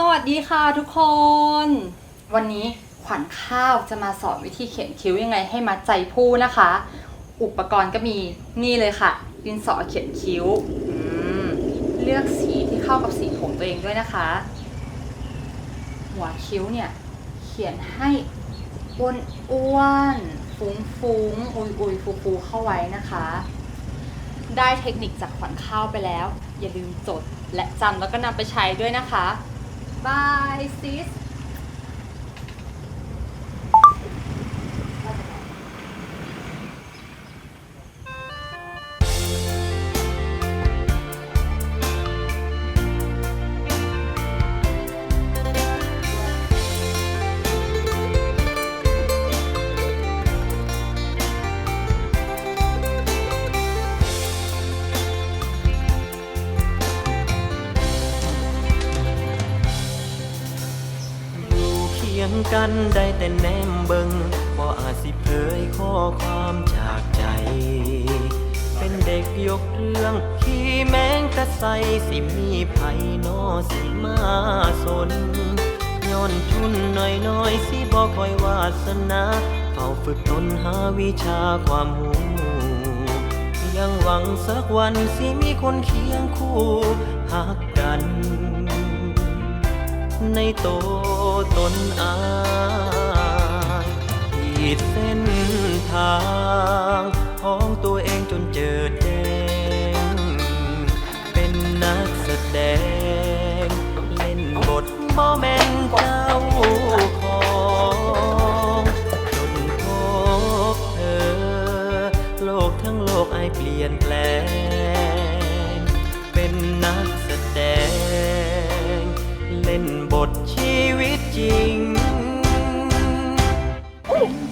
สวัสดีค่ะทุกคน วันนี้ขวัญข้าวจะมาสอนวิธีเขียนคิ้วยังไงให้มัดใจผู้นะคะ อุปกรณ์ก็มีนี่เลยค่ะ ดินสอเขียนคิ้ว เลือกสีที่เข้ากับสีผมตัวเองด้วยนะคะ หัวคิ้วเนี่ย เขียนให้อ้วนอ้วนฟุ้งฟุ้งๆอุยอุยฟูฟูๆเข้าไว้นะคะ ได้เทคนิคจากขวัญข้าวไปแล้ว อย่าลืมจดและจำแล้วก็นำไปใช้ด้วยนะคะ บาียงกันได้แต่แนมเบิงบ่อาจสิเผยข้อความจากใจ เป็นเด็กยกเรื่อง ขี่แมงกะใสสิมีไผนอสิมาสนย้อนทุนหน่อยน้อยสิบ่คอยวาสนาเฝ้าฝึกตนหาวิชาความหูยังหวังสักวันสิมีคนเคียงคู่หักกัน ในโต ตนอายขีดเส้นทางของตัวเองจนเจอแจ้งเป็นนักแสดง เล่นบทบ่แม่นเจ้าของจนพบเธอ โลกทั้งโลกไอเปลี่ยนแปลง เป็นนักแสดง เล่นบทช วิตจริง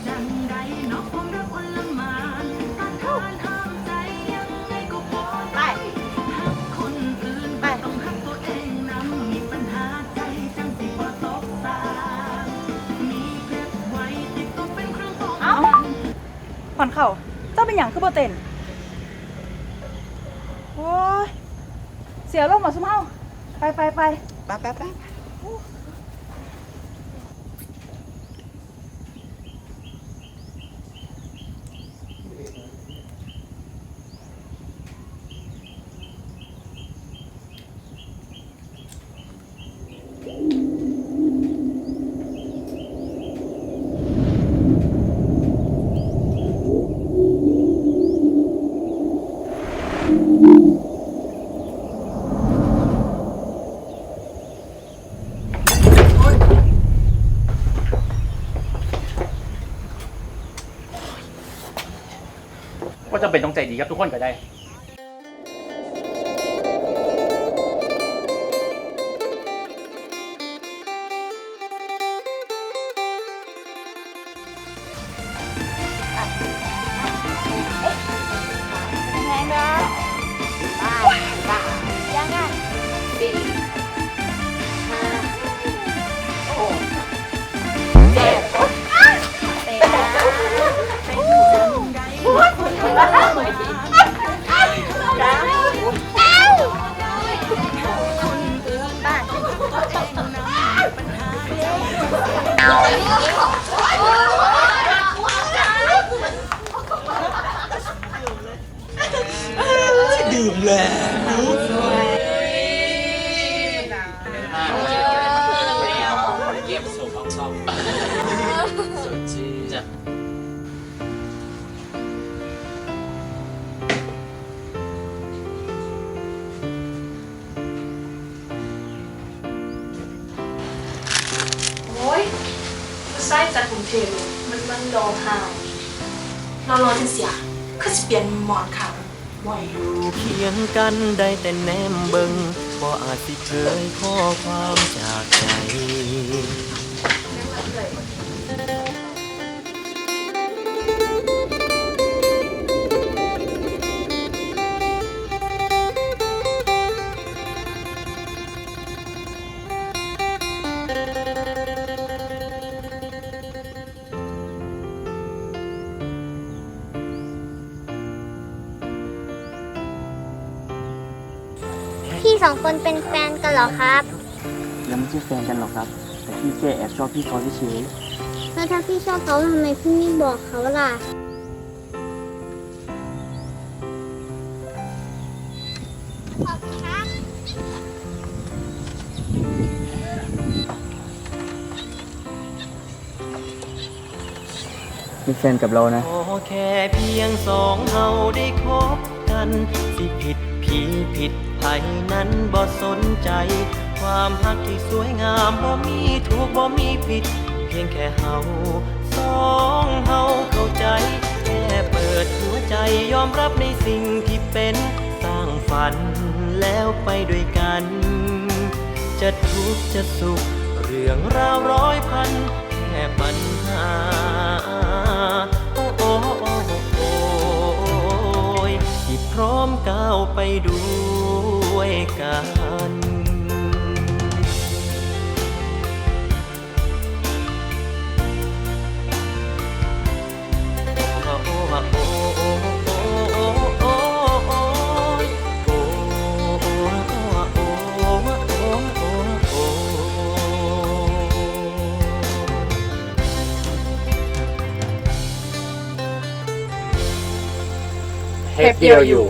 จังใดเนอกความรักวันละมานต้านทานห้ามใจยังไงก็พอได้หักคนอื่นก็ต้องหักตัวเองนำมีปัญหาใจจังสิบ่ตกตา มีเพชรไว้ติดตัวเป็นเครื่องป้องกันผ่อนเข่าเจ้าเป็นอย่างคือโบเต้นโอ้ย เสียลมหมาซุ่มเฮาไปไปไป ไปไปไป จำเป็นต้องใจดีครับทุกคนก็ได้ ดื่มแล้วเยี่ยมสุดของชอบสุดจีจะโอ้ยผู้ชายจากกรุงเทพมันมันรอหายรอรอจังเสียคือสิเปลี่ยนหมอนขาว อยอยู่เคียงกันได้แต่แนมเบิงบ่อาจสิเคยข้อความจากใจ องคนเป็นแฟนกันเหรอครับยเราไม่ใช่แฟนกันหรอกครับ แต่พี่แค่แอบชอบพี่เขาเฉยแล้วถ้าพี่ชอบเขาทำไมพี่ไม่บอกเขาล่ะ ขอบคุณครับ ๆเป็นแฟนกับเรานะ ขอแค่เพียงสองเฮาได้คบกัน สิผิดผีผิด ไผนั้นบ่สนใจ ความรักที่สวยงามบ่มีถูกบ่มีผิด เพียงแค่เฮาสองเฮาเข้าใจ แค่เปิดหัวใจยอมรับในสิ่งที่เป็นสร้างฝันแล้วไปด้วยกัน จะทุกข์จะสุข เรื่องราวร้อยพัน แค่ปัญหาโอ้โอ้โอ้โอ้ยที่พร้อมก้าวไปด้วย กันโอ้โอ้โอ้โอ้โอ้โอ้โอ้โอ้โอ้โอ้โอ้โอ้โอ้โอ้เทปเดียวอยู่